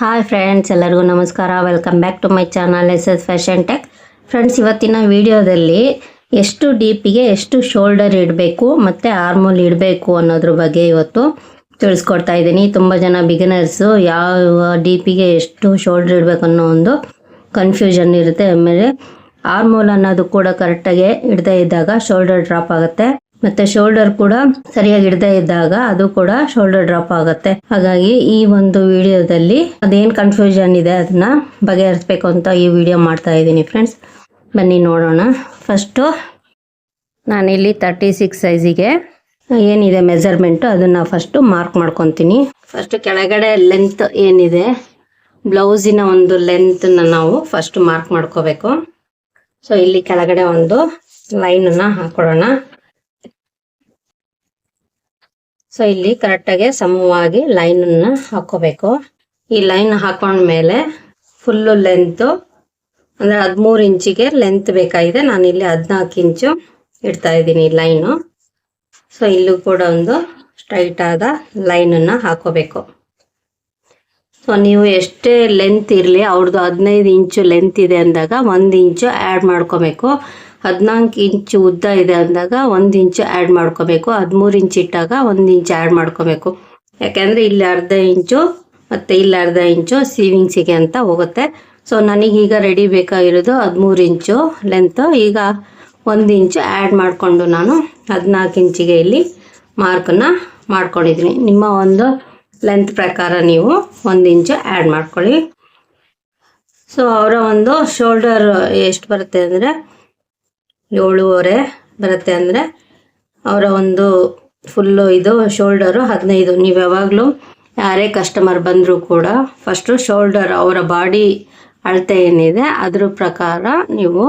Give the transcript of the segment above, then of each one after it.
Hi friends ಎಲ್ಲರಿಗೂ ನಮಸ್ಕಾರ. Welcome back to my channel S S fashion tech friends ಇವತ್ತಿನ ವಿಡಿಯೋದಲ್ಲಿ ಎಷ್ಟು ಡೀಪಿಗೆ ಎಷ್ಟು ಶೋಲ್ಡರ್ ಇಡಬೇಕು ಮತ್ತು ಆರ್ಮೋಲ್ ಇಡಬೇಕು ಅನ್ನೋದ್ರ ಬಗ್ಗೆ ಇವತ್ತು ತಿಳಿಸ್ಕೊಡ್ತಾ ಇದ್ದೀನಿ. ತುಂಬ ಜನ ಬಿಗಿನರ್ಸು ಯಾವ ಡೀಪಿಗೆ ಎಷ್ಟು ಶೋಲ್ಡರ್ ಇಡಬೇಕು ಅನ್ನೋ ಒಂದು ಕನ್ಫ್ಯೂಷನ್ ಇರುತ್ತೆ. ಆಮೇಲೆ ಆರ್ಮೋಲ್ ಅನ್ನೋದು ಕೂಡ ಕರೆಕ್ಟಾಗಿ ಇಡದೇ ಇದ್ದಾಗ ಶೋಲ್ಡರ್ ಡ್ರಾಪ್ ಆಗುತ್ತೆ. ಮತ್ತೆ ಶೋಲ್ಡರ್ ಕೂಡ ಸರಿಯಾಗಿ ಇಡದೇ ಇದ್ದಾಗ ಅದು ಕೂಡ ಶೋಲ್ಡರ್ ಡ್ರಾಪ್ ಆಗುತ್ತೆ. ಹಾಗಾಗಿ ಈ ಒಂದು ವಿಡಿಯೋದಲ್ಲಿ ಅದೇನ್ ಕನ್ಫ್ಯೂಷನ್ ಇದೆ ಅದನ್ನ ಬಗೆಹರಿಸ್ಬೇಕು ಅಂತ ಈ ವಿಡಿಯೋ ಮಾಡ್ತಾ ಇದ್ದೀನಿ ಫ್ರೆಂಡ್ಸ್ ಬನ್ನಿ ನೋಡೋಣ. ಫಸ್ಟು ನಾನಿಲ್ಲಿ ತರ್ಟಿ ಸಿಕ್ಸ್ ಸೈಜಿಗೆ ಏನಿದೆ ಮೆಜರ್ಮೆಂಟು ಅದನ್ನ ಫಸ್ಟು ಮಾರ್ಕ್ ಮಾಡ್ಕೊತೀನಿ. ಫಸ್ಟ್ ಕೆಳಗಡೆ ಲೆಂತ್ ಏನಿದೆ ಬ್ಲೌಸಿನ ಒಂದು ಲೆಂತನ್ನ ನಾವು ಫಸ್ಟ್ ಮಾರ್ಕ್ ಮಾಡ್ಕೋಬೇಕು. ಸೊ ಇಲ್ಲಿ ಕೆಳಗಡೆ ಒಂದು ಲೈನನ್ನು ಹಾಕೊಳ್ಳೋಣ. ಸೊ ಇಲ್ಲಿ ಕರೆಕ್ಟಾಗಿ ಸಮವಾಗಿ ಲೈನನ್ನ ಹಾಕೋಬೇಕು ಈ ಲೈನ್ ಹಾಕೊಂಡ್ಮೇಲೆ ಫುಲ್ಲು ಲೆಂತು ಅಂದರೆ ಹದಿಮೂರು ಇಂಚಿಗೆ ಲೆಂತ್ ಬೇಕಾಗಿದೆ. ನಾನು ಇಲ್ಲಿ ಹದಿನಾಲ್ಕು ಇಂಚು ಇಡ್ತಾ ಇದ್ದೀನಿ ಲೈನು ಸೊ ಇಲ್ಲೂ ಕೂಡ ಒಂದು ಸ್ಟ್ರೈಟ್ ಆದ ಲೈನನ್ನು ಹಾಕೋಬೇಕು ಸೊ ನೀವು ಎಷ್ಟೇ ಲೆಂತ್ ಇರಲಿ ಅವ್ರದ್ದು ಹದಿನೈದು ಇಂಚು ಲೆಂತ್ ಇದೆ ಅಂದಾಗ ಒಂದು ಇಂಚು ಆ್ಯಡ್ ಮಾಡ್ಕೋಬೇಕು. ಹದಿನಾಲ್ಕು ಇಂಚು ಉದ್ದ ಇದೆ ಅಂದಾಗ ಒಂದು ಇಂಚು ಆ್ಯಡ್ ಮಾಡ್ಕೋಬೇಕು. ಹದಿಮೂರು ಇಂಚು ಇಟ್ಟಾಗ ಒಂದು ಇಂಚು ಆ್ಯಡ್ ಮಾಡ್ಕೋಬೇಕು. ಯಾಕೆಂದರೆ ಇಲ್ಲಿ ಅರ್ಧ ಇಂಚು ಮತ್ತು ಇಲ್ಲಿ ಅರ್ಧ ಇಂಚು ಸೀವಿಂಗ್ಸಿಗೆ ಅಂತ ಹೋಗುತ್ತೆ. ಸೊ ನನಗೀಗ ರೆಡಿ ಬೇಕಾಗಿರೋದು ಹದಿಮೂರು ಇಂಚು ಲೆಂತು ಈಗ ಒಂದು ಇಂಚು ಆ್ಯಡ್ ಮಾಡಿಕೊಂಡು ನಾನು ಹದಿನಾಲ್ಕು ಇಂಚಿಗೆ ಇಲ್ಲಿ ಮಾರ್ಕನ್ನು ಮಾಡ್ಕೊಂಡಿದ್ದೀನಿ. ನಿಮ್ಮ ಒಂದು ಲೆಂತ್ ಪ್ರಕಾರ ನೀವು ಒಂದು ಇಂಚು ಆ್ಯಡ್ ಮಾಡ್ಕೊಳ್ಳಿ. ಸೊ ಅವರ ಒಂದು ಶೋಲ್ಡರ್ ಎಷ್ಟು ಬರುತ್ತೆ ಅಂದರೆ ಏಳುವರೆ ಬರುತ್ತೆ ಅಂದರೆ ಅವರ ಒಂದು ಫುಲ್ಲು ಇದು ಶೋಲ್ಡರು ಹದಿನೈದು. ನೀವು ಯಾವಾಗಲೂ ಯಾರೇ ಕಸ್ಟಮರ್ ಬಂದರೂ ಕೂಡ ಫಸ್ಟು ಶೋಲ್ಡರ್ ಅವರ ಬಾಡಿ ಅಳತೆ ಏನಿದೆ ಅದ್ರ ಪ್ರಕಾರ ನೀವು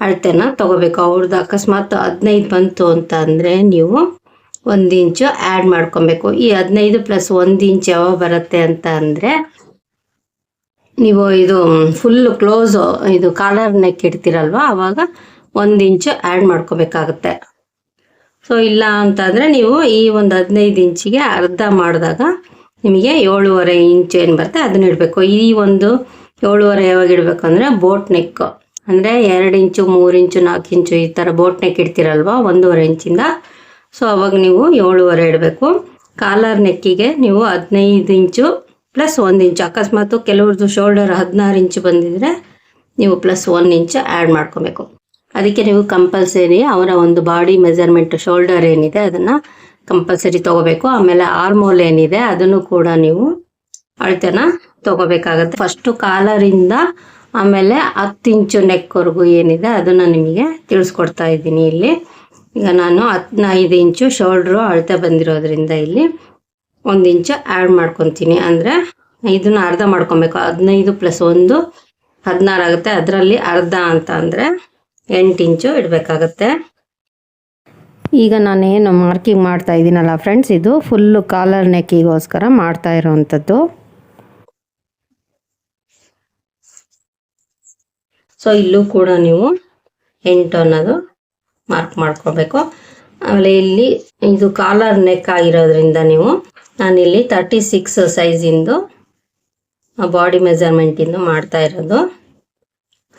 ಅಳತೆನ ತಗೋಬೇಕು. ಅವ್ರದ್ದು ಅಕಸ್ಮಾತ್ ಹದಿನೈದು ಬಂತು ಅಂತ ಅಂದರೆ ನೀವು ಒಂದು ಇಂಚು ಆ್ಯಡ್ ಮಾಡ್ಕೊಬೇಕು. ಈ ಹದಿನೈದು ಪ್ಲಸ್ ಒಂದು ಇಂಚ್ ಯಾವಾಗ ಬರುತ್ತೆ ಅಂತ ಅಂದರೆ ನೀವು ಇದು ಫುಲ್ ಕ್ಲೋಸು ಇದು ಕಾಲರ್ ನೆಕ್ ಇಡ್ತೀರಲ್ವ ಆವಾಗ ಒಂದು ಇಂಚು ಆ್ಯಡ್ ಮಾಡ್ಕೋಬೇಕಾಗತ್ತೆ. ಸೊ ಇಲ್ಲ ಅಂತಂದರೆ ನೀವು ಈ ಒಂದು ಹದಿನೈದು ಇಂಚಿಗೆ ಅರ್ಧ ಮಾಡಿದಾಗ ನಿಮಗೆ ಏಳುವರೆ ಇಂಚು ಏನು ಬರುತ್ತೆ ಅದನ್ನ ಇಡಬೇಕು. ಈ ಒಂದು ಏಳುವರೆ ಯಾವಾಗ ಇಡಬೇಕು ಅಂದರೆ ಬೋಟ್ ನೆಕ್ ಅಂದರೆ ಎರಡು ಇಂಚು, ಮೂರು ಇಂಚು, ನಾಲ್ಕು ಇಂಚು ಈ ಥರ ಬೋಟ್ ನೆಕ್ ಇಡ್ತೀರಲ್ವ, ಒಂದೂವರೆ ಇಂಚಿಂದ. ಸೊ ಅವಾಗ ನೀವು ಏಳುವರೆ ಇಡಬೇಕು. ಕಾಲರ್ ನೆಕ್ಕಿಗೆ ನೀವು ಹದಿನೈದು ಇಂಚು ಪ್ಲಸ್ ಒಂದು ಇಂಚು. ಅಕಸ್ಮಾತು ಕೆಲವ್ರದ್ದು ಶೋಲ್ಡರ್ ಹದಿನಾರು ಇಂಚು ಬಂದಿದ್ರೆ ನೀವು ಪ್ಲಸ್ ಒಂದು ಇಂಚು ಆ್ಯಡ್ ಮಾಡ್ಕೊಬೇಕು. ಅದಕ್ಕೆ ನೀವು ಕಂಪಲ್ಸರಿ ಅವರ ಒಂದು ಬಾಡಿ ಮೆಜರ್ಮೆಂಟ್ ಶೋಲ್ಡರ್ ಏನಿದೆ ಅದನ್ನು ಕಂಪಲ್ಸರಿ ತಗೋಬೇಕು. ಆಮೇಲೆ ಆರ್ಮೋಲ್ ಏನಿದೆ ಅದನ್ನು ಕೂಡ ನೀವು ಅಳತೆನ ತಗೋಬೇಕಾಗತ್ತೆ. ಫಸ್ಟು ಕಾಲರಿಂದ ಆಮೇಲೆ ಹತ್ತು ಇಂಚು ನೆಕ್ವರೆಗೂ ಏನಿದೆ ಅದನ್ನು ನಿಮಗೆ ತಿಳಿಸ್ಕೊಡ್ತಾ ಇದ್ದೀನಿ ಇಲ್ಲಿ. ಈಗ ನಾನು ಹದಿನೈದು ಇಂಚು ಶೋಲ್ಡ್ರು ಅಳತೆ ಬಂದಿರೋದ್ರಿಂದ ಇಲ್ಲಿ ಒಂದು ಇಂಚು ಆ್ಯಡ್ ಮಾಡ್ಕೊತೀನಿ. ಅಂದರೆ ಇದನ್ನು ಅರ್ಧ ಮಾಡ್ಕೊಬೇಕು. ಹದಿನೈದು ಪ್ಲಸ್ ಒಂದು ಹದಿನಾರು ಆಗುತ್ತೆ. ಅದರಲ್ಲಿ ಅರ್ಧ ಅಂತ ಅಂದರೆ ಎಂಟು ಇಂಚು ಇಡಬೇಕಾಗತ್ತೆ. ಈಗ ನಾನೇನು ಮಾರ್ಕಿಂಗ್ ಮಾಡ್ತಾ ಇದ್ದೀನಲ್ಲ ಫ್ರೆಂಡ್ಸ್ ಇದು ಫುಲ್ಲು ಕಾಲರ್ ನೆಕ್ಕಿಗೋಸ್ಕರ ಮಾಡ್ತಾ ಇರೋವಂಥದ್ದು. ಸೊ ಇಲ್ಲೂ ಕೂಡ ನೀವು ಎಂಟು ಅನ್ನೋದು ಮಾರ್ಕ್ ಮಾಡ್ಕೋಬೇಕು. ಆಮೇಲೆ ಇಲ್ಲಿ ಇದು ಕಾಲರ್ ನೆಕ್ ಆಗಿರೋದ್ರಿಂದ ನೀವು ನಾನಿಲ್ಲಿ ತರ್ಟಿ ಸಿಕ್ಸ್ ಸೈಜಿಂದು ಬಾಡಿ ಮೆಜರ್ಮೆಂಟಿಂದು ಮಾಡ್ತಾ ಇರೋದು.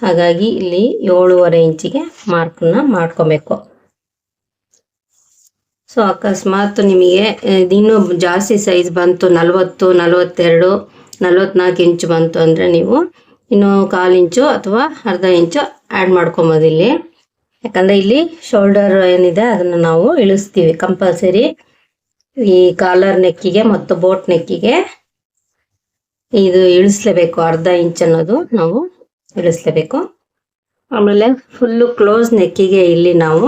ಹಾಗಾಗಿ ಇಲ್ಲಿ ಏಳುವರೆ ಇಂಚಿಗೆ ಮಾರ್ಕನ್ನ ಮಾಡ್ಕೊಬೇಕು. ಸೊ ಅಕಸ್ಮಾತ್ ನಿಮಗೆ ಇನ್ನೂ ಜಾಸ್ತಿ ಸೈಜ್ ಬಂತು, ನಲವತ್ತು, ನಲವತ್ತೆರಡು, ನಲವತ್ನಾಲ್ಕು ಇಂಚು ಬಂತು ಅಂದರೆ ನೀವು ಇನ್ನು ಕಾಲು ಇಂಚು ಅಥವಾ ಅರ್ಧ ಇಂಚು ಆ್ಯಡ್ ಮಾಡ್ಕೊಬೋದು ಇಲ್ಲಿ. ಯಾಕಂದರೆ ಇಲ್ಲಿ ಶೋಲ್ಡರ್ ಏನಿದೆ ಅದನ್ನು ನಾವು ಇಳಿಸ್ತೀವಿ ಕಂಪಲ್ಸರಿ ಈ ಕಾಲರ್ ನೆಕ್ಕಿಗೆ ಮತ್ತು ಬೋಟ್ ನೆಕ್ಕಿಗೆ ಇದು ಇಳಿಸ್ಲೇಬೇಕು ಅರ್ಧ ಇಂಚ್ ಅನ್ನೋದು ನಾವು ಇಳಿಸ್ಲೇಬೇಕು ಆಮೇಲೆ ಫುಲ್ಲು ಕ್ಲೋಸ್ ನೆಕ್ಕಿಗೆ ಇಲ್ಲಿ ನಾವು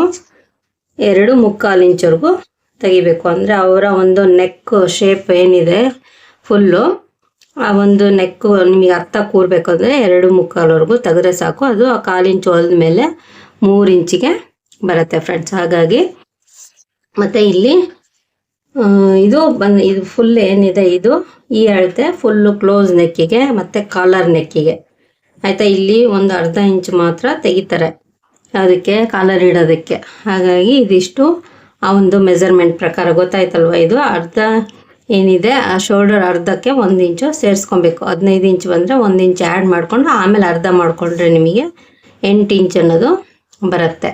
ಎರಡು ಮುಕ್ಕಾಲು ಇಂಚವರೆಗೂ ತೆಗಿಬೇಕು. ಅಂದರೆ ಅವರ ಒಂದು ನೆಕ್ ಶೇಪ್ ಏನಿದೆ ಫುಲ್ಲು ಆ ಒಂದು ನೆಕ್ಕು ನಿಮಗೆ ಅರ್ಥ ಕೂರಬೇಕು ಅಂದರೆ ಎರಡು ಮುಕ್ಕಾಲವರೆಗೂ ತೆಗೆದ್ರೆ ಸಾಕು. ಅದು ಆ ಕಾಲು ಇಂಚು ಮೇಲೆ ಮೂರು ಇಂಚಿಗೆ ಬರುತ್ತೆ ಫ್ರೆಂಡ್ಸ್ ಹಾಗಾಗಿ ಮತ್ತು ಇಲ್ಲಿ ಇದು ಬಂದು, ಇದು ಫುಲ್ ಏನಿದೆ ಇದು? ಈ ಅಳತೆ ಫುಲ್ಲು ಕ್ಲೋಸ್ ನೆಕ್ಕಿಗೆ ಮತ್ತು ಕಾಲರ್ ನೆಕ್ಕಿಗೆ. ಆಯಿತಾ, ಇಲ್ಲಿ ಒಂದು ಅರ್ಧ ಇಂಚ್ ಮಾತ್ರ ತೆಗಿತಾರೆ. ಅದಕ್ಕೆ ಕಾಲರ್ ಇಡೋದಕ್ಕೆ. ಹಾಗಾಗಿ ಇದಿಷ್ಟು ಆ ಒಂದು ಮೆಜರ್ಮೆಂಟ್ ಪ್ರಕಾರ ಗೊತ್ತಾಯ್ತಲ್ವ ಇದು? ಅರ್ಧ ಏನಿದೆ, ಆ ಶೋಲ್ಡರ್ ಅರ್ಧಕ್ಕೆ ಒಂದು ಇಂಚು ಸೇರಿಸ್ಕೊಬೇಕು. ಹದಿನೈದು ಇಂಚ್ ಬಂದರೆ ಒಂದು ಇಂಚ್ ಆ್ಯಡ್ ಮಾಡಿಕೊಂಡು, ಆಮೇಲೆ ಅರ್ಧ ಮಾಡಿಕೊಂಡ್ರೆ ನಿಮಗೆ ಎಂಟು ಇಂಚ್ ಅನ್ನೋದು ಬರುತ್ತೆ.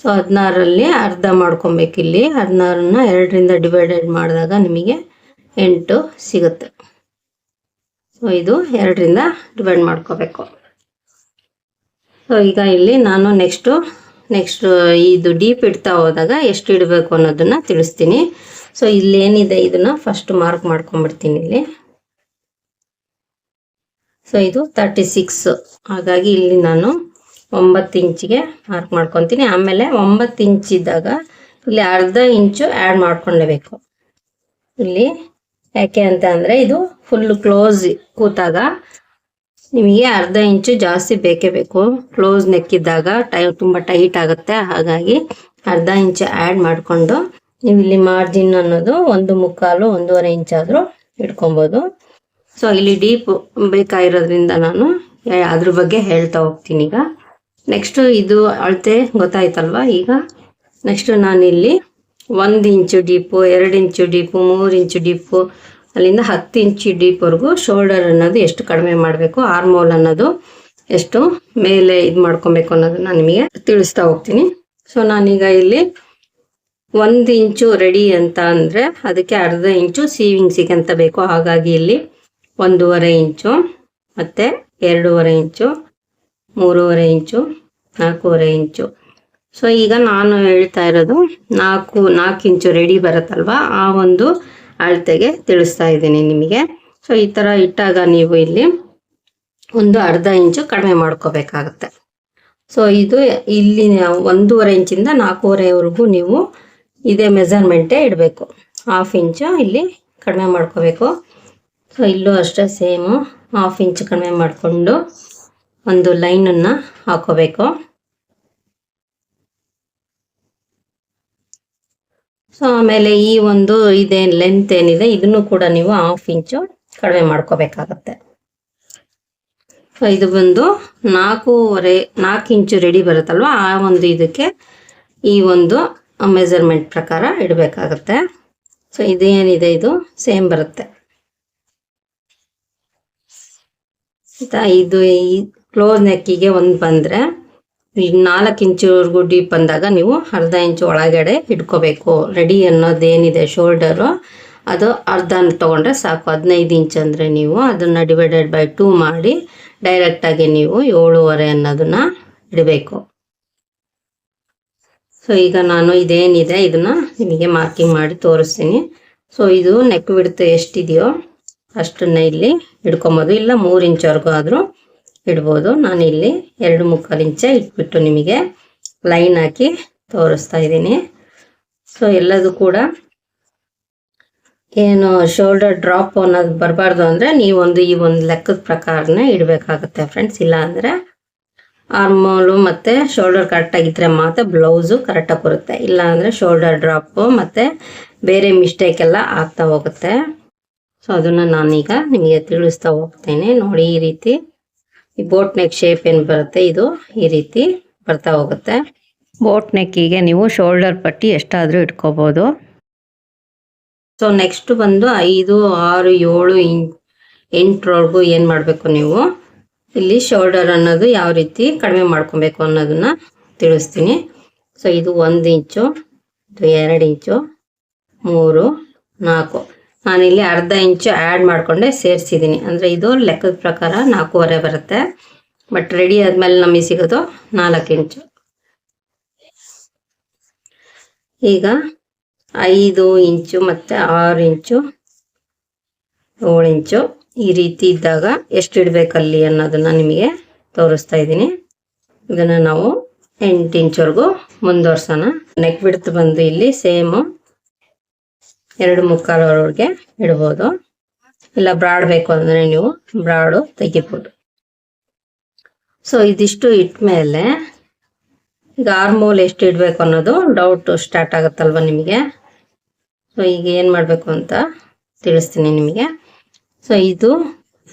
ಸೊ ಹದಿನಾರಲ್ಲಿ ಅರ್ಧ ಮಾಡ್ಕೊಬೇಕು ಇಲ್ಲಿ ಹದಿನಾರನ್ನ ಎರಡರಿಂದ ಡಿವೈಡೆಡ್ ಮಾಡಿದಾಗ ನಿಮಗೆ ಎಂಟು ಸಿಗುತ್ತೆ. ಇದು ಎರಡರಿಂದ ಡಿವೈಡ್ ಮಾಡ್ಕೋಬೇಕು. ಸೊ ಈಗ ಇಲ್ಲಿ ನಾನು ನೆಕ್ಸ್ಟು ನೆಕ್ಸ್ಟ್ ಇದು ಡೀಪ್ ಇಡ್ತಾ ಹೋದಾಗ ಎಷ್ಟು ಇಡಬೇಕು ಅನ್ನೋದನ್ನು ತಿಳಿಸ್ತೀನಿ. ಸೊ ಇಲ್ಲೇನಿದೆ ಇದನ್ನು ಫಸ್ಟ್ ಮಾರ್ಕ್ ಮಾಡ್ಕೊಂಡ್ಬಿಡ್ತೀನಿ ಇಲ್ಲಿ. ಸೊ ಇದು ತರ್ಟಿ ಸಿಕ್ಸ್ ಹಾಗಾಗಿ ಇಲ್ಲಿ ನಾನು ಒಂಬತ್ತು ಇಂಚಿಗೆ ಮಾರ್ಕ್ ಮಾಡ್ಕೊತೀನಿ. ಆಮೇಲೆ ಒಂಬತ್ತು ಇಂಚಿದ್ದಾಗ ಇಲ್ಲಿ ಅರ್ಧ ಇಂಚು ಆ್ಯಡ್ ಮಾಡ್ಕೊಂಡೇಬೇಕು ಇಲ್ಲಿ ಯಾಕೆ ಅಂತ ಅಂದರೆ ಇದು ಫುಲ್ ಕ್ಲೋಸ್ ಕೂತಾಗ ನಿಮಗೆ ಅರ್ಧ ಇಂಚು ಜಾಸ್ತಿ ಬೇಕೇ ಬೇಕು. ಕ್ಲೋಸ್ ನೆಕ್ಕಿದ್ದಾಗ ಟೈ ತುಂಬ ಟೈಟ್ ಆಗುತ್ತೆ. ಹಾಗಾಗಿ ಅರ್ಧ ಇಂಚು ಆ್ಯಡ್ ಮಾಡಿಕೊಂಡು ನೀವು ಇಲ್ಲಿ ಮಾರ್ಜಿನ್ ಅನ್ನೋದು ಒಂದು ಮುಕ್ಕಾಲು, ಒಂದೂವರೆ ಇಂಚ್ ಆದರೂ ಇಟ್ಕೊಬೋದು. ಸೊ ಇಲ್ಲಿ ಡೀಪ್ ಬೇಕಾಗಿರೋದ್ರಿಂದ ನಾನು ಅದ್ರ ಬಗ್ಗೆ ಹೇಳ್ತಾ ಹೋಗ್ತೀನಿ ಈಗ. ನೆಕ್ಸ್ಟ್ ಇದು ಅಳತೆ ಗೊತ್ತಾಯ್ತಲ್ವಾ ಈಗ? ನೆಕ್ಸ್ಟ್ ನಾನಿಲ್ಲಿ ಒಂದು ಇಂಚು ಡೀಪು ಎರಡು ಇಂಚು ಡೀಪು ಮೂರು ಇಂಚು ಡೀಪು ಅಲ್ಲಿಂದ ಹತ್ತು ಇಂಚು ಡೀಪ್ವರೆಗೂ ಶೋಲ್ಡರ್ ಅನ್ನೋದು ಎಷ್ಟು ಕಡಿಮೆ ಮಾಡಬೇಕು ಆರ್ಮೋಲ್ ಅನ್ನೋದು ಎಷ್ಟು ಮೇಲೆ ಇದು ಮಾಡ್ಕೊಬೇಕು ಅನ್ನೋದನ್ನ ನಿಮಗೆ ತಿಳಿಸ್ತಾ ಹೋಗ್ತೀನಿ. ಸೊ ನಾನೀಗ ಇಲ್ಲಿ ಒಂದು ಇಂಚು ರೆಡಿ ಅಂತ ಅಂದರೆ ಅದಕ್ಕೆ ಅರ್ಧ ಇಂಚು ಸೀವಿಂಗ್ಸಿಗೆ ಅಂತ ಬೇಕು. ಹಾಗಾಗಿ ಇಲ್ಲಿ ಒಂದೂವರೆ ಇಂಚು, ಮತ್ತು ಎರಡೂವರೆ ಇಂಚು, ಮೂರುವರೆ ಇಂಚು, ನಾಲ್ಕೂವರೆ ಇಂಚು. ಸೊ ಈಗ ನಾನು ಹೇಳ್ತಾ ಇರೋದು ನಾಲ್ಕು ನಾಲ್ಕು ಇಂಚು ರೆಡಿ ಬರುತ್ತಲ್ವ? ಆ ಒಂದು ಅಳತೆಗೆ ತಿಳಿಸ್ತಾ ಇದ್ದೀನಿ ನಿಮಗೆ. ಸೊ ಈ ಥರ ಇಟ್ಟಾಗ ನೀವು ಇಲ್ಲಿ ಒಂದು ಅರ್ಧ ಇಂಚು ಕಡಿಮೆ ಮಾಡ್ಕೋಬೇಕಾಗತ್ತೆ. ಸೊ ಇದು ಇಲ್ಲಿ ಒಂದೂವರೆ ಇಂಚಿಂದ ನಾಲ್ಕೂವರೆವರೆಗೂ ನೀವು ಇದೇ ಮೆಸರ್ಮೆಂಟೇ ಇಡಬೇಕು. ಹಾಫ್ ಇಂಚು ಇಲ್ಲಿ ಕಡಿಮೆ ಮಾಡ್ಕೋಬೇಕು. ಸೊ ಇಲ್ಲೂ ಅಷ್ಟೇ ಸೇಮು. ಹಾಫ್ ಇಂಚ್ ಕಡಿಮೆ ಮಾಡಿಕೊಂಡು ಒಂದು ಲೈನನ್ನು ಹಾಕೋಬೇಕು. ಸೊ ಆಮೇಲೆ ಈ ಒಂದು ಇದೇನು ಲೆಂತ್ ಏನಿದೆ, ಇದನ್ನು ಕೂಡ ನೀವು ಹಾಫ್ ಇಂಚು ಕಡಿಮೆ ಮಾಡ್ಕೋಬೇಕಾಗತ್ತೆ. ಇದು ಬಂದು ನಾಲ್ಕೂವರೆ, ನಾಲ್ಕು ಇಂಚು ರೆಡಿ ಬರುತ್ತಲ್ವ? ಆ ಒಂದು ಇದಕ್ಕೆ ಈ ಒಂದು ಮೆಸರ್ಮೆಂಟ್ ಪ್ರಕಾರ ಇಡಬೇಕಾಗತ್ತೆ. ಸೊ ಇದೇನಿದೆ ಇದು? ಸೇಮ್ ಬರುತ್ತೆ. ಆಯ್ತಾ? ಇದು ಈ ಕ್ಲೋಸ್ ನೆಕ್ಕಿಗೆ ಒಂದು ಬಂದರೆ ಈಗ ನಾಲ್ಕು ಇಂಚುವರೆಗೂ ಡೀಪ್ ಬಂದಾಗ ನೀವು ಅರ್ಧ ಇಂಚು ಒಳಗಡೆ ಇಟ್ಕೋಬೇಕು. ರೆಡಿ ಅನ್ನೋದೇನಿದೆ ಶೋಲ್ಡರು ಅದು ಅರ್ಧ ತೊಗೊಂಡ್ರೆ ಸಾಕು. ಹದಿನೈದು ಇಂಚ್ ಅಂದರೆ ನೀವು ಅದನ್ನು ಡಿವೈಡೆಡ್ ಬೈ ಟೂ ಮಾಡಿ ಡೈರೆಕ್ಟಾಗಿ ನೀವು ಏಳುವರೆ ಅನ್ನೋದನ್ನ ಇಡಬೇಕು. ಸೊ ಈಗ ನಾನು ಇದೇನಿದೆ, ಇದನ್ನು ನಿಮಗೆ ಮಾರ್ಕಿಂಗ್ ಮಾಡಿ ತೋರಿಸ್ತೀನಿ. ಸೊ ಇದು ನೆಕ್ ಬಿಡ್ತು ಎಷ್ಟಿದೆಯೋ ಅಷ್ಟನ್ನು ಇಲ್ಲಿ ಹಿಡ್ಕೊಬೋದು ಇಲ್ಲ ಮೂರು ಇಂಚ್ವರೆಗೂ ಆದರೂ ಇಡ್ಬೋದು. ನಾನು ಇಲ್ಲಿ ಎರಡು ಮುಕ್ಕಾಲು ಇಂಚ ಇಟ್ಬಿಟ್ಟು ನಿಮಗೆ ಲೈನ್ ಹಾಕಿ ತೋರಿಸ್ತಾ ಇದ್ದೀನಿ. ಸೊ ಎಲ್ಲದು ಕೂಡ ಏನು ಶೋಲ್ಡರ್ ಡ್ರಾಪ್ ಅನ್ನೋದು ಬರಬಾರ್ದು ಅಂದರೆ ನೀವೊಂದು ಈ ಒಂದು ಲೆಕ್ಕದ ಪ್ರಕಾರನೇ ಇಡಬೇಕಾಗುತ್ತೆ ಫ್ರೆಂಡ್ಸ್ ಇಲ್ಲ ಅಂದರೆ ಆರ್ಮೋಲು ಮತ್ತು ಶೋಲ್ಡರ್ ಕರೆಕ್ಟಾಗಿದ್ದರೆ ಮಾತ್ರ ಬ್ಲೌಸು ಕರೆಕ್ಟಾಗಿ ಬರುತ್ತೆ. ಇಲ್ಲ ಅಂದರೆ ಶೋಲ್ಡರ್ ಡ್ರಾಪು ಮತ್ತು ಬೇರೆ ಮಿಸ್ಟೇಕ್ ಎಲ್ಲ ಆಗ್ತಾ ಹೋಗುತ್ತೆ. ಸೊ ಅದನ್ನು ನಾನೀಗ ನಿಮಗೆ ತಿಳಿಸ್ತಾ ಹೋಗ್ತೇನೆ. ನೋಡಿ ಈ ರೀತಿ ಈ ಬೋಟ್ ನೆಕ್ ಶೇಪ್ ಏನ್ ಬರುತ್ತೆ? ಇದು ಈ ರೀತಿ ಬರ್ತಾ ಹೋಗುತ್ತೆ. ಬೋಟ್ ನೆಕ್ಕಿಗೆ ನೀವು ಶೋಲ್ಡರ್ ಪಟ್ಟಿ ಎಷ್ಟಾದ್ರೂ ಇಟ್ಕೋಬಹುದು ಸೊ ನೆಕ್ಸ್ಟ್ ಬಂದು ಐದು ಆರು ಏಳು ಇಂ ಎಂಟರವರೆಗೂ ಏನ್ ಮಾಡಬೇಕು ನೀವು? ಇಲ್ಲಿ ಶೋಲ್ಡರ್ ಅನ್ನೋದು ಯಾವ ರೀತಿ ಕಡಿಮೆ ಮಾಡ್ಕೊಬೇಕು ಅನ್ನೋದನ್ನ ತಿಳಿಸ್ತೀನಿ. ಸೊ ಇದು ಒಂದು ಇಂಚು ಇದು ಎರಡು ಇಂಚು ಮೂರು ನಾಲ್ಕು. ನಾನಿಲ್ಲಿ ಅರ್ಧ ಇಂಚು ಆ್ಯಡ್ ಮಾಡಿಕೊಂಡೆ ಸೇರಿಸಿದ್ದೀನಿ. ಅಂದರೆ ಇದು ಲೆಕ್ಕದ ಪ್ರಕಾರ ನಾಲ್ಕೂವರೆ ಬರುತ್ತೆ. ಬಟ್ ರೆಡಿ ಆದಮೇಲೆ ನಮಗೆ ಸಿಗೋದು ನಾಲ್ಕು ಇಂಚು. ಈಗ ಐದು ಇಂಚು ಮತ್ತು ಆರು ಇಂಚು, ಏಳು ಇಂಚು ಈ ರೀತಿ ಇದ್ದಾಗ ಎಷ್ಟು ಇಡಬೇಕಲ್ಲಿ ಅನ್ನೋದನ್ನ ನಿಮಗೆ ತೋರಿಸ್ತಾ ಇದ್ದೀನಿ. ಇದನ್ನು ನಾವು ಎಂಟು ಇಂಚ್ವರೆಗೂ ಮುಂದುವರ್ಸೋಣ. ನೆಕ್ ಬಿಡ್ತು ಬಂದು ಇಲ್ಲಿ ಸೇಮು ಎರಡು ಮುಕ್ಕಾಲವರೆಗೆ ಇಡ್ಬೋದು. ಇಲ್ಲ, ಬ್ರಾಡ್ ಬೇಕು ಅಂದ್ರೆ ನೀವು ಬ್ರಾಡು ತೆಗಿಬೋದು. ಸೊ ಇದಿಷ್ಟು ಇಟ್ಮೇಲೆ ಈಗ ಆರ್ಮೋಲ್ ಎಷ್ಟು ಇಡಬೇಕು ಅನ್ನೋದು ಡೌಟ್ ಸ್ಟಾರ್ಟ್ ಆಗುತ್ತಲ್ವ ನಿಮಗೆ? ಸೊ ಈಗ ಏನು ಮಾಡಬೇಕು ಅಂತ ತಿಳಿಸ್ತೀನಿ ನಿಮಗೆ. ಸೊ ಇದು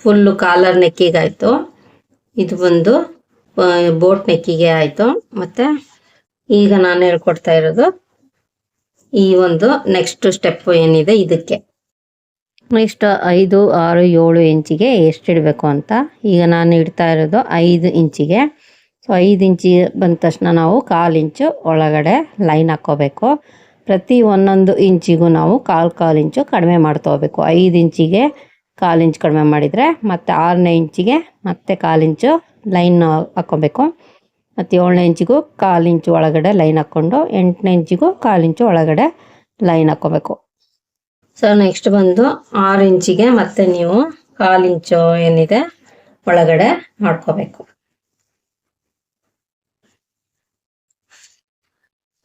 ಫುಲ್ಲು ಕಾಲರ್ ನೆಕ್ಕಿಗಾಯಿತು ಇದು ಬಂದು ಬೋಟ್ ನೆಕ್ಕಿಗೆ ಆಯಿತು. ಮತ್ತು ಈಗ ನಾನು ಹೇಳ್ಕೊಡ್ತಾ ಇರೋದು ಈ ಒಂದು ನೆಕ್ಸ್ಟ್ ಸ್ಟೆಪ್ ಏನಿದೆ ಇದಕ್ಕೆ. ನೆಕ್ಸ್ಟ್ ಐದು, ಆರು, ಏಳು ಇಂಚಿಗೆ ಎಷ್ಟು ಇಡಬೇಕು ಅಂತ ಈಗ ನಾನು ಇಡ್ತಾ ಇರೋದು ಐದು ಇಂಚಿಗೆ. ಸೊ ಐದು ಇಂಚಿ ಬಂದ ತಕ್ಷಣ ನಾವು ಕಾಲು ಇಂಚು ಒಳಗಡೆ ಲೈನ್ ಹಾಕ್ಕೋಬೇಕು. ಪ್ರತಿ ಒಂದೊಂದು ಇಂಚಿಗೂ ನಾವು ಕಾಲು ಕಾಲು ಇಂಚು ಕಡಿಮೆ ಮಾಡ್ಕೋಬೇಕು. ಐದು ಇಂಚಿಗೆ ಕಾಲು ಇಂಚು ಕಡಿಮೆ ಮಾಡಿದರೆ ಮತ್ತು ಆರನೇ ಇಂಚಿಗೆ ಮತ್ತೆ ಕಾಲು ಇಂಚು ಲೈನ್ ಹಾಕ್ಕೋಬೇಕು. ಮತ್ತು ಏಳನೇ ಇಂಚಿಗೂ ಕಾಲು ಇಂಚು ಒಳಗಡೆ ಲೈನ್ ಹಾಕ್ಕೊಂಡು ಎಂಟನೇ ಇಂಚಿಗೂ ಕಾಲು ಇಂಚು ಒಳಗಡೆ ಲೈನ್ ಹಾಕ್ಕೋಬೇಕು. ಸೊ ನೆಕ್ಸ್ಟ್ ಬಂದು ಆರು ಇಂಚಿಗೆ ಮತ್ತೆ ನೀವು ಕಾಲು ಇಂಚು ಏನಿದೆ ಒಳಗಡೆ ಮಾಡ್ಕೋಬೇಕು.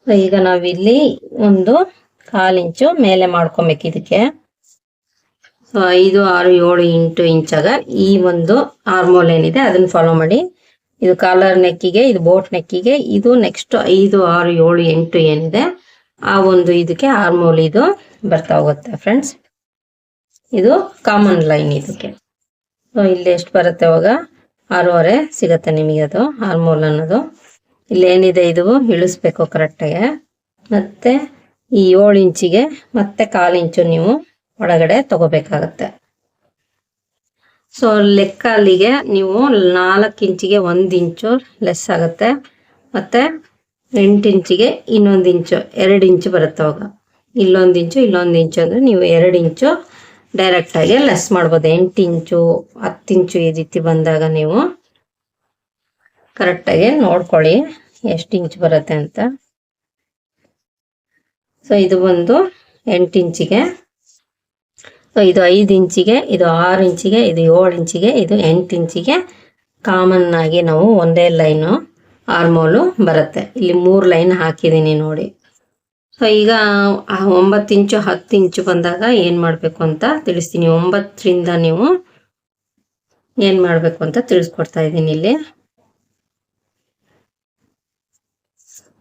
ಈಗ ನಾವಿಲ್ಲಿ ಒಂದು ಕಾಲು ಇಂಚು ಮೇಲೆ ಮಾಡ್ಕೊಬೇಕು ಇದಕ್ಕೆ. ಸೊ ಐದು, ಆರು, ಏಳು, ಎಂಟು ಇಂಚಾಗ ಈ ಒಂದು ಆರ್ಮೋಲ್ ಏನಿದೆ ಅದನ್ನ ಫಾಲೋ ಮಾಡಿ. ಇದು ಕಾಲರ್ ನೆಕ್ಕಿಗೆ, ಇದು ಬೋಟ್ ನೆಕ್ಕಿಗೆ, ಇದು ನೆಕ್ಸ್ಟ್ ಐದು, ಆರು, ಏಳು, ಎಂಟು ಏನಿದೆ, ಆ ಒಂದು ಇದಕ್ಕೆ ಆರ್ಮೋಲ್ ಇದು ಬರ್ತಾ ಹೋಗುತ್ತೆ ಫ್ರೆಂಡ್ಸ್ ಇದು ಕಾಮನ್ ಲೈನ್ ಇದಕ್ಕೆ. ಸೊ ಇಲ್ಲಿ ಎಷ್ಟು ಬರುತ್ತೆ ಅವಾಗ? ಆರೂವರೆ ಸಿಗತ್ತೆ ನಿಮಗೆ ಅದು ಆರ್ಮೋಲ್ ಅನ್ನೋದು. ಇಲ್ಲಿ ಏನಿದೆ ಇದು? ಇಳಿಸ್ಬೇಕು ಕರೆಕ್ಟಾಗಿ ಮತ್ತೆ ಈ ಏಳು ಇಂಚಿಗೆ ಮತ್ತೆ ಕಾಲು ಇಂಚು ನೀವು ಒಳಗಡೆ ತಗೋಬೇಕಾಗತ್ತೆ. ಸೊ ಲೆಕ್ಕ ಅಲ್ಲಿಗೆ ನೀವು ನಾಲ್ಕು ಇಂಚಿಗೆ ಒಂದು ಇಂಚು ಲೆಸ್ ಆಗುತ್ತೆ. ಮತ್ತು ಎಂಟು ಇಂಚಿಗೆ ಇನ್ನೊಂದು ಇಂಚು, ಎರಡು ಇಂಚು ಬರುತ್ತೆ ಅವಾಗ. ಇಲ್ಲೊಂದು ಇಂಚು ಇಲ್ಲೊಂದು ಇಂಚು ಅಂದರೆ ನೀವು ಎರಡು ಇಂಚು ಡೈರೆಕ್ಟಾಗಿ ಲೆಸ್ ಮಾಡ್ಬೋದು. ಎಂಟು ಇಂಚು, ಹತ್ತು ಇಂಚು ಈ ರೀತಿ ಬಂದಾಗ ನೀವು ಕರೆಕ್ಟಾಗಿ ನೋಡ್ಕೊಳ್ಳಿ ಎಷ್ಟು ಇಂಚು ಬರುತ್ತೆ ಅಂತ. ಸೊ ಇದು ಬಂದು ಎಂಟು ಇಂಚಿಗೆ ಇದು ಐದು ಇಂಚಿಗೆ, ಇದು ಆರು ಇಂಚಿಗೆ, ಇದು ಏಳು ಇಂಚಿಗೆ, ಇದು ಎಂಟು ಇಂಚಿಗೆ ಕಾಮನ್ ಆಗಿ ನಾವು ಒಂದೇ ಲೈನು ಆರ್ಮೋಲು ಬರುತ್ತೆ. ಇಲ್ಲಿ ಮೂರು ಲೈನ್ ಹಾಕಿದ್ದೀನಿ ನೋಡಿ. ಸೊ ಈಗ ಒಂಬತ್ತು ಇಂಚು ಹತ್ತು ಇಂಚು ಬಂದಾಗ ಏನು ಮಾಡಬೇಕು ಅಂತ ತಿಳಿಸ್ತೀನಿ. ಒಂಬತ್ತರಿಂದ ನೀವು ಏನು ಮಾಡಬೇಕು ಅಂತ ತಿಳಿಸ್ಕೊಡ್ತಾ ಇದ್ದೀನಿ ಇಲ್ಲಿ.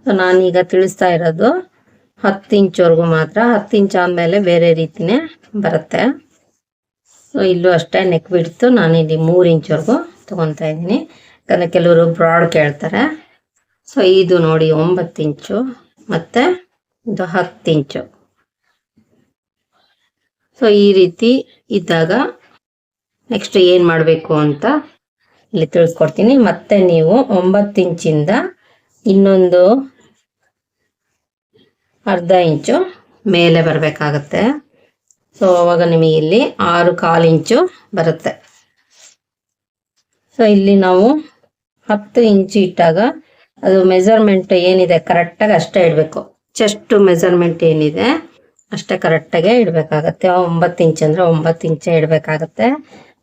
ಸೊ ನಾನೀಗ ತಿಳಿಸ್ತಾ ಇರೋದು ಹತ್ತು ಇಂಚ್ವರೆಗೂ ಮಾತ್ರ, ಹತ್ತು ಇಂಚ್ ಆದಮೇಲೆ ಬೇರೆ ರೀತಿನೇ ಬರುತ್ತೆ. ಸೊ ಇಲ್ಲೂ ಅಷ್ಟೇ ನೆಕ್ ಬಿಡ್ತು ನಾನು ಇಲ್ಲಿ ಮೂರು ಇಂಚ್ವರೆಗೂ ತೊಗೊತಾ ಇದ್ದೀನಿ. ಯಾಕಂದರೆ ಕೆಲವರು ಬ್ರಾಡ್ ಕೇಳ್ತಾರೆ. ಸೊ ಇದು ನೋಡಿ ಒಂಬತ್ತು ಇಂಚು ಮತ್ತು ಇದು ಹತ್ತು ಇಂಚು. ಸೊ ಈ ರೀತಿ ಇದ್ದಾಗ ನೆಕ್ಸ್ಟ್ ಏನು ಮಾಡಬೇಕು ಅಂತ ಇಲ್ಲಿ ತಿಳಿಸ್ಕೊಡ್ತೀನಿ ಮತ್ತೆ ನೀವು ಒಂಬತ್ತು ಇಂಚಿಂದ ಇನ್ನೊಂದು ಅರ್ಧ ಇಂಚು ಮೇಲೆ ಬರಬೇಕಾಗತ್ತೆ. ಸೊ ಅವಾಗ ನಿಮಗೆ ಇಲ್ಲಿ ಆರು ಕಾಲು ಇಂಚು ಬರುತ್ತೆ. ಸೊ ಇಲ್ಲಿ ನಾವು ಹತ್ತು ಇಂಚು ಇಟ್ಟಾಗ ಅದು ಮೆಜರ್ಮೆಂಟ್ ಏನಿದೆ ಕರೆಕ್ಟಾಗಿ ಅಷ್ಟೇ ಇಡಬೇಕು. ಚೆಸ್ಟ್ ಮೆಜರ್ಮೆಂಟ್ ಏನಿದೆ ಅಷ್ಟೇ ಕರೆಕ್ಟಾಗೆ ಇಡಬೇಕಾಗತ್ತೆ. ಒಂಬತ್ತು ಇಂಚ್ ಅಂದರೆ ಒಂಬತ್ತು ಇಂಚೆ ಇಡಬೇಕಾಗತ್ತೆ.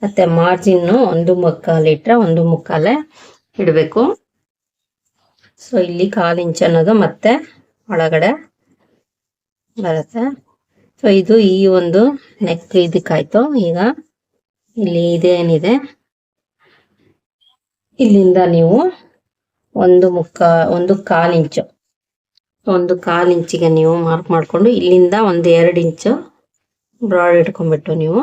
ಮತ್ತು ಮಾರ್ಜಿನ್ನು ಒಂದು ಮುಕ್ಕಾಲು ಇಟ್ಟರೆ ಒಂದು ಮುಕ್ಕಾಲೇ ಇಡಬೇಕು. ಸೊ ಇಲ್ಲಿ ಕಾಲು ಇಂಚ್ ಅನ್ನೋದು ಮತ್ತೆ ಒಳಗಡೆ ಬರುತ್ತೆ. ಸೊ ಇದು ಈ ಒಂದು ನೆಕ್ ಇದಕ್ಕಾಯ್ತು. ಈಗ ಇಲ್ಲಿ ಇದೇನಿದೆ? ಇಲ್ಲಿಂದ ನೀವು ಒಂದು ಮುಕ್ಕ, ಒಂದು ಕಾಲು ಇಂಚು. ಒಂದು ಕಾಲು ಇಂಚಿಗೆ ನೀವು ಮಾರ್ಕ್ ಮಾಡಿಕೊಂಡು ಇಲ್ಲಿಂದ ಒಂದು ಎರಡು ಇಂಚು ಬ್ರಾಡ್ ಇಟ್ಕೊಂಡ್ಬಿಟ್ಟು ನೀವು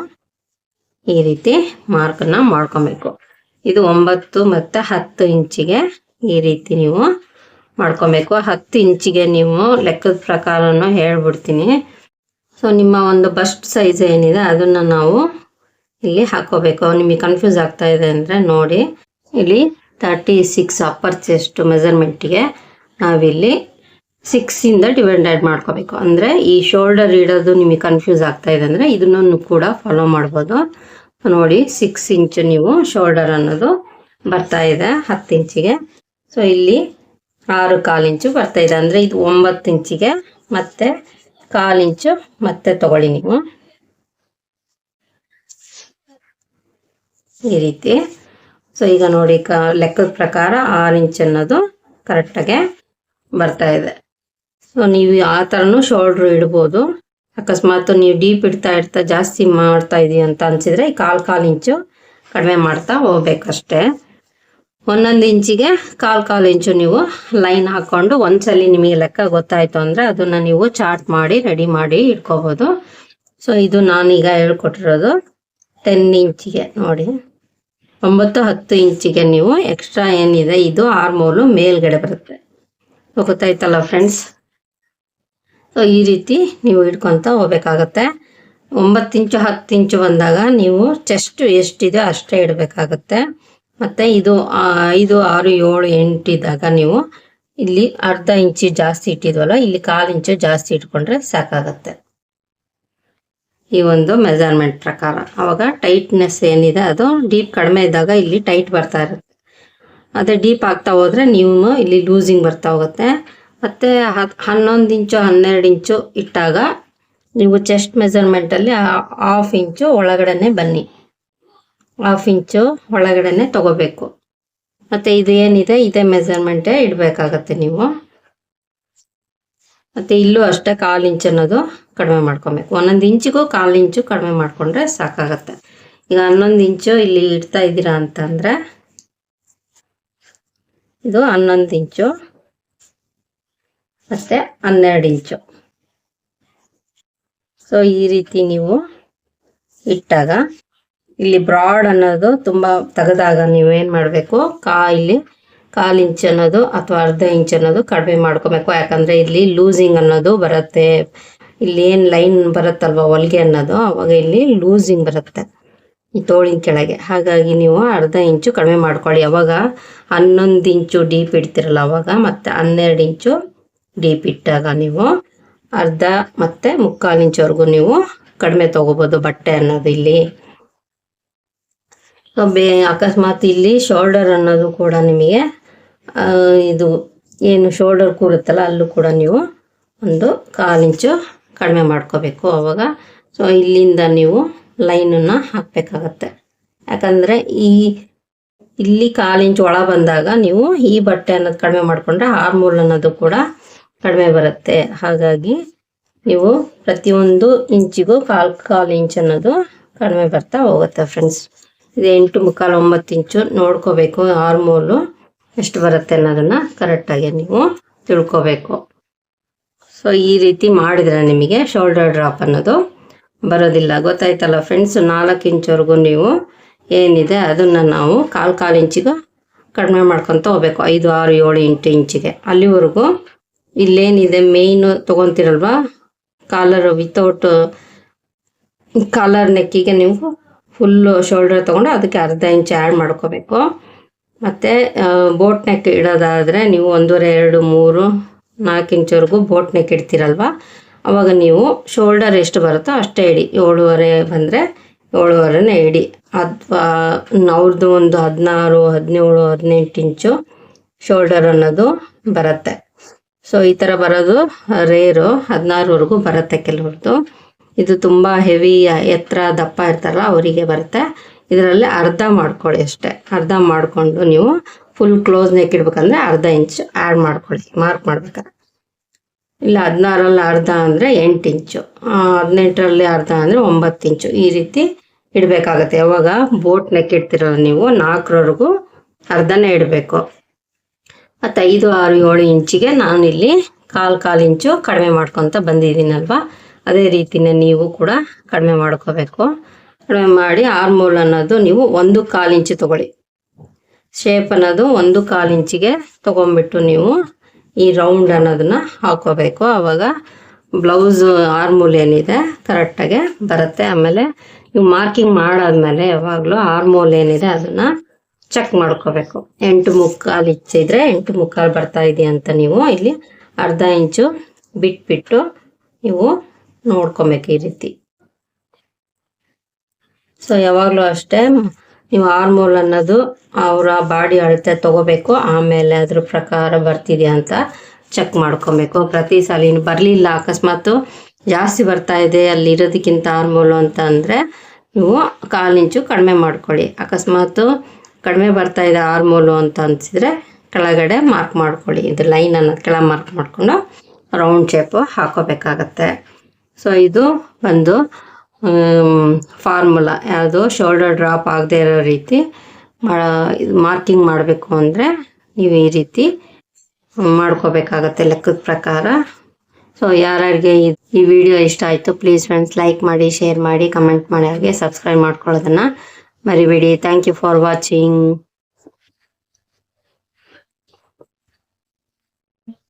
ಈ ರೀತಿ ಮಾರ್ಕನ್ನ ಮಾಡ್ಕೊಬೇಕು. ಇದು ಒಂಬತ್ತು ಮತ್ತು ಹತ್ತು ಇಂಚಿಗೆ ಈ ರೀತಿ ನೀವು ಮಾಡ್ಕೊಬೇಕು. ಹತ್ತು ಇಂಚಿಗೆ ನೀವು ಲೆಕ್ಕದ ಪ್ರಕಾರನು ಹೇಳ್ಬಿಡ್ತೀನಿ. ಸೊ ನಿಮ್ಮ ಒಂದು ಬಸ್ಟ್ ಸೈಜ್ ಏನಿದೆ ಅದನ್ನು ನಾವು ಇಲ್ಲಿ ಹಾಕೋಬೇಕು. ನಿಮಗೆ ಕನ್ಫ್ಯೂಸ್ ಆಗ್ತಾ ಇದೆ ಅಂದರೆ ನೋಡಿ. ಇಲ್ಲಿ ತರ್ಟಿ ಸಿಕ್ಸ್ ಅಪ್ಪರ್ ಚೆಸ್ಟ್ ಮೆಜರ್ಮೆಂಟಿಗೆ ನಾವಿಲ್ಲಿ ಸಿಕ್ಸಿಂದ ಡಿವೈಡೆಡ್ ಮಾಡ್ಕೋಬೇಕು. ಅಂದರೆ ಈ ಶೋಲ್ಡರ್ ಇಡೋದು ನಿಮಗೆ ಕನ್ಫ್ಯೂಸ್ ಆಗ್ತಾ ಇದೆ ಅಂದರೆ ಇದನ್ನು ಕೂಡ ಫಾಲೋ ಮಾಡ್ಬೋದು. ನೋಡಿ ಸಿಕ್ಸ್ ಇಂಚ್ ನೀವು ಶೋಲ್ಡರ್ ಅನ್ನೋದು ಬರ್ತಾ ಇದೆ ಹತ್ತು ಇಂಚಿಗೆ. ಸೊ ಇಲ್ಲಿ ಆರು ಕಾಲು ಇಂಚು ಬರ್ತಾ ಇದೆ. ಅಂದರೆ ಇದು ಒಂಬತ್ತು ಇಂಚಿಗೆ ಮತ್ತೆ ಕಾಲು ಇಂಚು ಮತ್ತೆ ತಗೊಳ್ಳಿ ನೀವು. ಈ ರೀತಿ. ಸೊ ಈಗ ನೋಡಿ ಕ, ಲೆಕ್ಕದ ಪ್ರಕಾರ ಆರು ಇಂಚ್ ಅನ್ನೋದು ಕರೆಕ್ಟಾಗೆ ಬರ್ತಾ ಇದೆ. ಸೊ ನೀವು ಆ ಥರನೂ ಶೋಲ್ಡ್ರು ಇಡ್ಬೋದು. ಅಕಸ್ಮಾತ್ ನೀವು ಡೀಪ್ ಇಡ್ತಾ ಇಡ್ತಾ ಜಾಸ್ತಿ ಮಾಡ್ತಾ ಇದೀವಿ ಅಂತ ಅನ್ಸಿದ್ರೆ ಈ ಕಾಲು ಕಾಲು ಇಂಚು ಕಡಿಮೆ ಮಾಡ್ತಾ ಹೋಗ್ಬೇಕಷ್ಟೇ. ಒಂದೊಂದು ಇಂಚಿಗೆ ಕಾಲು ಕಾಲು ಇಂಚು ನೀವು ಲೈನ್ ಹಾಕ್ಕೊಂಡು ಒಂದ್ಸಲಿ ನಿಮಗೆ ಲೆಕ್ಕ ಗೊತ್ತಾಯ್ತು ಅಂದರೆ ಅದನ್ನು ನೀವು ಚಾರ್ಟ್ ಮಾಡಿ, ರೆಡಿ ಮಾಡಿ ಇಟ್ಕೋಬೋದು. ಸೊ ಇದು ನಾನೀಗ ಹೇಳ್ಕೊಟ್ಟಿರೋದು ಟೆನ್ ಇಂಚಿಗೆ ನೋಡಿ. ಒಂಬತ್ತು ಹತ್ತು ಇಂಚಿಗೆ ನೀವು ಎಕ್ಸ್ಟ್ರಾ ಏನಿದೆ, ಇದು ಆರ್ಮೋಲು ಮೇಲ್ಗಡೆ ಬರುತ್ತೆ. ಗೊತ್ತಾಯ್ತಲ್ಲ ಫ್ರೆಂಡ್ಸ್ ಸೊ ಈ ರೀತಿ ನೀವು ಇಟ್ಕೊತ ಹೋಗ್ಬೇಕಾಗತ್ತೆ. ಒಂಬತ್ತು ಇಂಚು ಹತ್ತು ಇಂಚು ಬಂದಾಗ ನೀವು ಚೆಸ್ಟ್ ಎಷ್ಟಿದೆ ಅಷ್ಟೇ ಇಡಬೇಕಾಗತ್ತೆ. ಮತ್ತು ಇದು ಐದು, ಆರು, ಏಳು, ಎಂಟು ಇದ್ದಾಗ ನೀವು ಇಲ್ಲಿ ಅರ್ಧ ಇಂಚು ಜಾಸ್ತಿ ಇಟ್ಟಿದ್ವಲ್ಲ, ಇಲ್ಲಿ ಕಾಲು ಇಂಚು ಜಾಸ್ತಿ ಇಟ್ಕೊಂಡ್ರೆ ಸಾಕಾಗತ್ತೆ. ಈ ಒಂದು ಮೆಜರ್ಮೆಂಟ್ ಪ್ರಕಾರ. ಅವಾಗ ಟೈಟ್ನೆಸ್ ಏನಿದೆ, ಅದು ಡೀಪ್ ಕಡಿಮೆ ಇದ್ದಾಗ ಇಲ್ಲಿ ಟೈಟ್ ಬರ್ತಾ ಇರುತ್ತೆ. ಅದೇ ಡೀಪ್ ಆಗ್ತಾ ಹೋದ್ರೆ ನೀವು ಇಲ್ಲಿ ಲೂಸಿಂಗ್ ಬರ್ತಾ ಹೋಗುತ್ತೆ. ಮತ್ತೆ ಹನ್ನೊಂದು ಇಂಚು, ಹನ್ನೆರಡು ಇಂಚು ಇಟ್ಟಾಗ ನೀವು ಚೆಸ್ಟ್ ಮೆಜರ್ಮೆಂಟಲ್ಲಿ ಹಾಫ್ ಇಂಚು ಒಳಗಡೆನೆ ಬನ್ನಿ. ಹಾಫ್ ಇಂಚು ಒಳಗಡೆನೆ ತಗೋಬೇಕು. ಮತ್ತು ಇದು ಏನಿದೆ ಇದೇ ಮೆಸರ್ಮೆಂಟೇ ಇಡಬೇಕಾಗತ್ತೆ ನೀವು. ಮತ್ತು ಇಲ್ಲೂ ಅಷ್ಟೇ ಕಾಲು ಇಂಚು ಅನ್ನೋದು ಕಡಿಮೆ ಮಾಡ್ಕೊಬೇಕು. ಒಂದೊಂದು ಇಂಚಿಗೂ ಕಾಲು ಇಂಚು ಕಡಿಮೆ ಮಾಡಿಕೊಂಡ್ರೆ ಸಾಕಾಗತ್ತೆ. ಈಗ ಹನ್ನೊಂದು ಇಂಚು ಇಲ್ಲಿ ಇಡ್ತಾ ಇದ್ದೀರಾ ಅಂತಂದರೆ, ಇದು ಹನ್ನೊಂದು ಇಂಚು ಮತ್ತು ಹನ್ನೆರಡು ಇಂಚು ಸೊ ಈ ರೀತಿ ನೀವು ಇಟ್ಟಾಗ ಇಲ್ಲಿ ಬ್ರಾಡ್ ಅನ್ನೋದು ತುಂಬಾ ತೆಗೆದಾಗ ನೀವು ಏನ್ ಮಾಡಬೇಕು? ಕಾ ಇಲ್ಲಿ, ಕಾಲು ಇಂಚ್ ಅನ್ನೋದು ಅಥವಾ ಅರ್ಧ ಇಂಚ್ ಅನ್ನೋದು ಕಡಿಮೆ ಮಾಡ್ಕೋಬೇಕು. ಯಾಕಂದ್ರೆ ಇಲ್ಲಿ ಲೂಸಿಂಗ್ ಅನ್ನೋದು ಬರುತ್ತೆ. ಇಲ್ಲಿ ಏನು ಲೈನ್ ಬರುತ್ತಲ್ವ ಹೊಲಿಗೆ ಅನ್ನೋದು? ಅವಾಗ ಇಲ್ಲಿ ಲೂಸಿಂಗ್ ಬರುತ್ತೆ ಈ ತೋಳಿನ ಕೆಳಗೆ. ಹಾಗಾಗಿ ನೀವು ಅರ್ಧ ಇಂಚು ಕಡಿಮೆ ಮಾಡ್ಕೊಳ್ಳಿ. ಅವಾಗ ಹನ್ನೊಂದು ಇಂಚು ಡೀಪ್ ಇಡ್ತಿರಲ್ಲ ಅವಾಗ, ಮತ್ತೆ ಹನ್ನೆರಡು ಇಂಚು ಡೀಪ್ ಇಟ್ಟಾಗ ನೀವು ಅರ್ಧ ಮತ್ತೆ ಮುಕ್ಕಾಲು ಇಂಚವರೆಗೂ ನೀವು ಕಡಿಮೆ ತೊಗೋಬೋದು ಬಟ್ಟೆ ಅನ್ನೋದು ಇಲ್ಲಿ. ಬೇ ಅಕಸ್ಮಾತ್ ಇಲ್ಲಿ ಶೋಲ್ಡರ್ ಅನ್ನೋದು ಕೂಡ ನಿಮಗೆ ಇದು ಏನು ಶೋಲ್ಡರ್ ಕೂರುತ್ತಲ್ಲ ಅಲ್ಲೂ ಕೂಡ ನೀವು ಒಂದು ಕಾಲು ಇಂಚು ಕಡಿಮೆ ಮಾಡ್ಕೋಬೇಕು ಅವಾಗ. ಸೊ ಇಲ್ಲಿಂದ ನೀವು ಲೈನನ್ನು ಹಾಕಬೇಕಾಗತ್ತೆ. ಯಾಕಂದರೆ ಈ ಇಲ್ಲಿ ಕಾಲು ಇಂಚು ಒಳ ಬಂದಾಗ ನೀವು ಈ ಬಟ್ಟೆ ಅನ್ನೋದು ಕಡಿಮೆ ಮಾಡಿಕೊಂಡ್ರೆ ಆರ್ಮೂಲ್ ಅನ್ನೋದು ಕೂಡ ಕಡಿಮೆ ಬರುತ್ತೆ. ಹಾಗಾಗಿ ನೀವು ಪ್ರತಿಯೊಂದು ಇಂಚಿಗೂ ಕಾಲು ಕಾಲು ಇಂಚ್ ಅನ್ನೋದು ಕಡಿಮೆ ಬರ್ತಾ ಹೋಗುತ್ತೆ ಫ್ರೆಂಡ್ಸ್ ಇದು ಎಂಟು ಮುಕ್ಕಾಲು ಒಂಬತ್ತು ಇಂಚು ನೋಡ್ಕೋಬೇಕು ಆರ್ಮೋಲು ಎಷ್ಟು ಬರುತ್ತೆ ಅನ್ನೋದನ್ನ ಕರೆಕ್ಟಾಗಿ ನೀವು ತಿಳ್ಕೋಬೇಕು. ಸೊ ಈ ರೀತಿ ಮಾಡಿದ್ರೆ ನಿಮಗೆ ಶೋಲ್ಡರ್ ಡ್ರಾಪ್ ಅನ್ನೋದು ಬರೋದಿಲ್ಲ. ಗೊತ್ತಾಯ್ತಲ್ಲ ಫ್ರೆಂಡ್ಸ್ ನಾಲ್ಕು ಇಂಚವರೆಗೂ ನೀವು ಏನಿದೆ ಅದನ್ನು ನಾವು ಕಾಲು ಕಾಲು ಇಂಚಿಗೂ ಕಡಿಮೆ ಮಾಡ್ಕೊತ ಹೋಗ್ಬೇಕು. ಐದು, ಆರು, ಏಳು, ಎಂಟು ಇಂಚಿಗೆ. ಅಲ್ಲಿವರೆಗೂ ಇಲ್ಲೇನಿದೆ ಮೇಯ್ನು ತೊಗೊತಿರಲ್ವಾ? ಕಾಲರ್ ವಿತೌಟ್ ಕಾಲರ್ ನೆಕ್ಕಿಗೆ ನೀವು ಫುಲ್ಲು ಶೋಲ್ಡರ್ ತೊಗೊಂಡು ಅದಕ್ಕೆ ಅರ್ಧ ಇಂಚ್ ಆ್ಯಡ್ ಮಾಡ್ಕೋಬೇಕು. ಮತ್ತು ಬೋಟ್ ನೆಕ್ ಇಡೋದಾದರೆ ನೀವು ಒಂದೂವರೆ, ಎರಡು, ಮೂರು, ನಾಲ್ಕು ಇಂಚ್ವರೆಗೂ ಬೋಟ್ ನೆಕ್ ಇಡ್ತೀರಲ್ವ? ಅವಾಗ ನೀವು ಶೋಲ್ಡರ್ ಎಷ್ಟು ಬರುತ್ತೋ ಅಷ್ಟೇ ಇಡಿ. ಏಳುವರೆ ಬಂದರೆ ಏಳುವರೆನೇ ಇಡಿ. ಅಥವಾ ಅವ್ರದ್ದು ಒಂದು ಹದಿನಾರು, ಹದಿನೇಳು, ಹದಿನೆಂಟು ಇಂಚು ಶೋಲ್ಡರ್ ಅನ್ನೋದು ಬರುತ್ತೆ. ಸೊ ಈ ಥರ ಬರೋದು ರೇರು ಹದಿನಾರುವರೆಗೂ ಬರುತ್ತೆ ಕೆಲವ್ರದ್ದು. ಇದು ತುಂಬ ಹೆವಿ ಎತ್ತರ, ದಪ್ಪ ಇರ್ತಾರಲ್ಲ, ಅವರಿಗೆ ಬರುತ್ತೆ. ಇದರಲ್ಲಿ ಅರ್ಧ ಮಾಡ್ಕೊಳ್ಳಿ ಅಷ್ಟೇ. ಅರ್ಧ ಮಾಡಿಕೊಂಡು ನೀವು ಫುಲ್ ಕ್ಲೋಸ್ ನೆಕ್ ಇಡ್ಬೇಕಂದ್ರೆ ಅರ್ಧ ಇಂಚ್ ಆ್ಯಡ್ ಮಾಡ್ಕೊಳ್ಳಿ. ಮಾರ್ಕ್ ಮಾಡ್ಬೇಕಾದ್ರೆ. ಇಲ್ಲ ಹದಿನಾರಲ್ಲಿ ಅರ್ಧ ಅಂದರೆ ಎಂಟು ಇಂಚು ಹದಿನೆಂಟರಲ್ಲಿ ಅರ್ಧ ಅಂದರೆ ಒಂಬತ್ತು ಇಂಚು ಈ ರೀತಿ ಇಡಬೇಕಾಗತ್ತೆ. ಯಾವಾಗ? ಬೋಟ್ ನೆಕ್ ಇಡ್ತಿರಲ್ಲ ನೀವು, ನಾಲ್ಕರವರೆಗೂ ಅರ್ಧನೇ ಇಡಬೇಕು. ಮತ್ತು ಐದು ಆರು, ಏಳು ಇಂಚಿಗೆ ನಾನು ಇಲ್ಲಿ ಕಾಲು ಕಾಲು ಇಂಚು ಕಡಿಮೆ ಮಾಡ್ಕೊತ ಬಂದಿದ್ದೀನಲ್ವಾ? ಅದೇ ರೀತಿನೇ ನೀವು ಕೂಡ ಕಡಿಮೆ ಮಾಡ್ಕೋಬೇಕು. ಕಡಿಮೆ ಮಾಡಿ ಆರ್ಮೋಲ್ ಅನ್ನೋದು ನೀವು ಒಂದು ಕಾಲು ಇಂಚು ತಗೊಳ್ಳಿ. ಶೇಪ್ ಅನ್ನೋದು ಒಂದು ಕಾಲು ಇಂಚಿಗೆ ತೊಗೊಂಬಿಟ್ಟು ನೀವು ಈ ರೌಂಡ್ ಅನ್ನೋದನ್ನ ಹಾಕೋಬೇಕು. ಆವಾಗ ಬ್ಲೌಸ್ ಆರ್ಮೋಲ್ ಏನಿದೆ ಕರೆಕ್ಟಾಗೆ ಬರುತ್ತೆ. ಆಮೇಲೆ ನೀವು ಮಾರ್ಕಿಂಗ್ ಮಾಡಾದ್ಮೇಲೆ ಯಾವಾಗಲೂ ಆರ್ಮೋಲ್ ಏನಿದೆ ಅದನ್ನ ಚೆಕ್ ಮಾಡ್ಕೋಬೇಕು. ಎಂಟು ಮುಕ್ಕಾಲು ಇಚ್ಚಿದ್ರೆ ಎಂಟು ಮುಕ್ಕಾಲು ಬರ್ತಾ ಇದೆಯಾ ಅಂತ ನೀವು ಇಲ್ಲಿ ಅರ್ಧ ಇಂಚು ಬಿಟ್ಬಿಟ್ಟು ನೀವು ನೋಡ್ಕೊಬೇಕು ಈ ರೀತಿ. ಸೊ ಯಾವಾಗಲೂ ಅಷ್ಟೇ, ನೀವು ಆರ್ಮೋಲ್ ಅನ್ನೋದು ಅವರ ಬಾಡಿ ಅಳತೆ ತಗೋಬೇಕು, ಆಮೇಲೆ ಅದ್ರ ಪ್ರಕಾರ ಬರ್ತಿದೆಯಾ ಅಂತ ಚೆಕ್ ಮಾಡ್ಕೊಬೇಕು. ಪ್ರತಿ ಸಲ ಇನ್ನು ಬರಲಿಲ್ಲ, ಅಕಸ್ಮಾತ್ ಜಾಸ್ತಿ ಬರ್ತಾ ಇದೆ ಅಲ್ಲಿ ಇರೋದಕ್ಕಿಂತ ಆರ್ಮೋಲು ಅಂತ ಅಂದರೆ ನೀವು ಕಾಲು ಇಂಚು ಕಡಿಮೆ ಮಾಡ್ಕೊಳ್ಳಿ. ಅಕಸ್ಮಾತ್ ಕಡಿಮೆ ಬರ್ತಾ ಇದೆ ಆರ್ಮೋಲು ಅಂತ ಅನ್ಸಿದ್ರೆ ಕೆಳಗಡೆ ಮಾರ್ಕ್ ಮಾಡ್ಕೊಳ್ಳಿ. ಇದು ಲೈನ್ ಅನ್ನೋದು ಕೆಳ ಮಾರ್ಕ್ ಮಾಡಿಕೊಂಡು ರೌಂಡ್ ಶೇಪು ಹಾಕೋಬೇಕಾಗತ್ತೆ. ಸೊ ಇದು ಒಂದು ಫಾರ್ಮುಲಾ ಯಾವುದು? ಶೋಲ್ಡರ್ ಡ್ರಾಪ್ ಆಗದೆ ಇರೋ ರೀತಿ ಮಾರ್ಕಿಂಗ್ ಮಾಡಬೇಕು ಅಂದರೆ ನೀವು ಈ ರೀತಿ ಮಾಡ್ಕೋಬೇಕಾಗತ್ತೆ ಲೆಕ್ಕದ ಪ್ರಕಾರ. ಸೊ ಯಾರ್ಯಾರಿಗೆ ಈ- ವಿಡಿಯೋ ಇಷ್ಟ ಆಯಿತು ಪ್ಲೀಸ್ ಫ್ರೆಂಡ್ಸ್ ಲೈಕ್ ಮಾಡಿ ಶೇರ್ ಮಾಡಿ ಕಮೆಂಟ್ ಮಾಡಿ, ಹಾಗೆ ಸಬ್ಸ್ಕ್ರೈಬ್ ಮಾಡ್ಕೊಳ್ಳೋದನ್ನು ಮರಿಬೇಡಿ. Thank you for watching